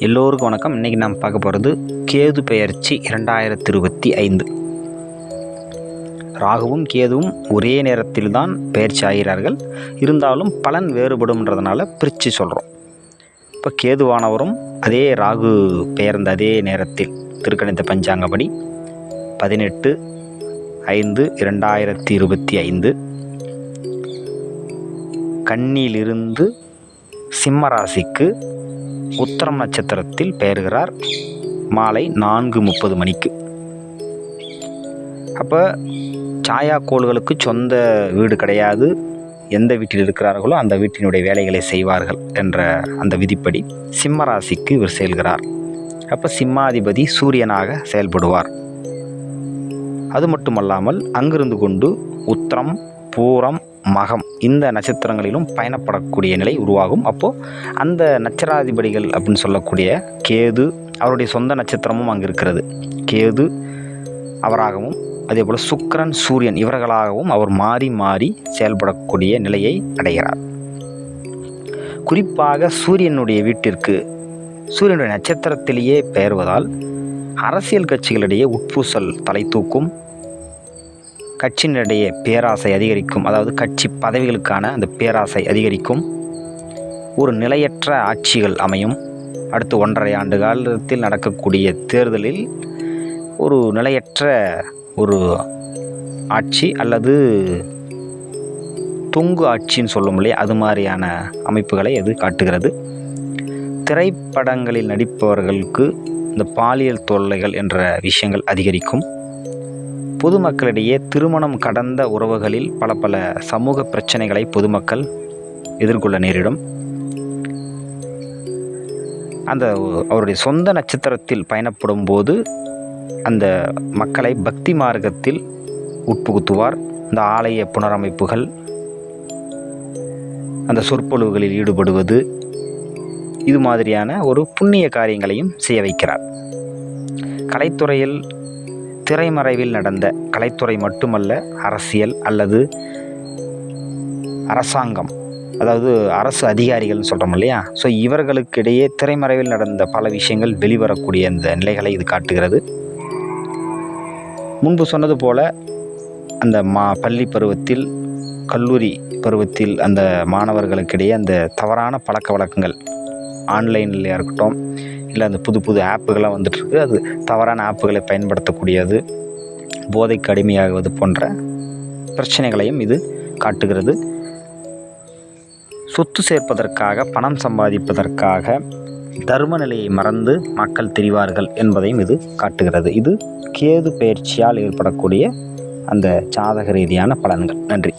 எல்லோருக்கும் வணக்கம். இன்றைக்கி நாம் பார்க்க போகிறது கேது பெயர்ச்சி இரண்டாயிரத்தி இருபத்தி ஐந்து. ராகுவும் கேதுவும் ஒரே நேரத்தில் தான் பெயர்ச்சி ஆகிறார்கள். இருந்தாலும் பலன் வேறுபடும்ன்றதுனால பிரித்து சொல்கிறோம் இப்போ கேதுவானவரும் அதே ராகு பெயர்ந்த அதே நேரத்தில் திருக்கணித்த பஞ்சாங்கப்படி பதினெட்டு ஐந்து இரண்டாயிரத்தி இருபத்தி ஐந்து. கண்ணிலிருந்து சிம்மராசிக்கு உத்தரம் நட்சத்திரத்தில் பெயர்கிறார். மாலை நான்கு முப்பது மணிக்கு. அப்போ சாயா கோள்களுக்கு சொந்த வீடு கிடையாது. எந்த வீட்டில் இருக்கிறார்களோ அந்த வீட்டினுடைய வேலைகளை செய்வார்கள் என்ற அந்த விதிப்படி சிம்ம ராசிக்கு இவர் செயல்கிறார் அப்போ சிம்மாதிபதி சூரியனாக செயல்படுவார். அது மட்டுமல்லாமல் அங்கிருந்து கொண்டு உத்திரம் பூரம் மகம் இந்த நட்சத்திரங்களிலும் பயணப்படக்கூடிய நிலை உருவாகும். அப்போது அந்த நட்சராதிபதிகள் அப்படின்னு சொல்லக்கூடிய கேது அவருடைய சொந்த நட்சத்திரமும் அங்கே இருக்கிறது. கேது அவராகவும் அதே போல் சுக்கரன் சூரியன் இவர்களாகவும் அவர் மாறி மாறி செயல்படக்கூடிய நிலையை அடைகிறார். குறிப்பாக சூரியனுடைய வீட்டிற்கு சூரியனுடைய நட்சத்திரத்திலேயே பெயர்வதால் அரசியல் கட்சிகளிடையே உட்பூசல் தலை தூக்கும் கட்சியினிடையே பேராசை அதிகரிக்கும் அதாவது கட்சி பதவிகளுக்கான அந்த பேராசை அதிகரிக்கும். ஒரு நிலையற்ற ஆட்சிகள் அமையும். அடுத்து ஒன்றரை ஆண்டு காலத்தில் நடக்கக்கூடிய தேர்தலில் ஒரு நிலையற்ற ஒரு ஆட்சி அல்லது தொங்கு ஆட்சின்னு சொல்லும் இல்லையா அது மாதிரியான அமைப்புகளை அது காட்டுகிறது. திரைப்படங்களில் நடிப்பவர்களுக்கு இந்த பாலியல் தொல்லைகள் என்ற விஷயங்கள் அதிகரிக்கும். பொதுமக்களிடையே திருமணம் கடந்த உறவுகளில் பல பல சமூக பிரச்சனைகளை பொதுமக்கள் எதிர்கொள்ள நேரிடும். அந்த அவருடைய சொந்த நட்சத்திரத்தில் பயணப்படும் போது அந்த மக்களை பக்தி மார்க்கத்தில் உட்புகுத்துவார். இந்த ஆலய புனரமைப்புகள் அந்த சொற்பொழிவுகளில் ஈடுபடுவது இது மாதிரியான ஒரு புண்ணிய காரியங்களையும் செய்ய வைக்கிறார். கலைத்துறையில் திரைமறைவில் நடந்த கலைத்துறை மட்டுமல்ல அரசியல் அல்லது அரசாங்கம் அதாவது அரசு அதிகாரிகள்னு சொல்கிறோம் இல்லையா? ஸோ இவர்களுக்கிடையே திரைமறைவில் நடந்த பல விஷயங்கள் வெளிவரக்கூடிய அந்த நிலைகளை இது காட்டுகிறது. முன்பு சொன்னது போல் அந்த மா பள்ளி பருவத்தில் கல்லூரி பருவத்தில் அந்த மாணவர்களுக்கிடையே அந்த தவறான பழக்க வழக்கங்கள் ஆன்லைன்லையாக இருக்கட்டும் இல்லை அந்த புது புது ஆப்புகள்லாம் வந்துட்டுருக்கு. அது தவறான ஆப்புகளை பயன்படுத்தக்கூடியது போதைக்கு அடிமையாகுவது போன்ற பிரச்சனைகளையும் இது காட்டுகிறது. சொத்து சேர்ப்பதற்காக பணம் சம்பாதிப்பதற்காக தர்ம நிலையை மறந்து மக்கள் தெரிவார்கள் என்பதையும் இது காட்டுகிறது. இது கேது பயிற்சியால் ஏற்படக்கூடிய அந்த ஜாதக ரீதியான பலன்கள். நன்றி.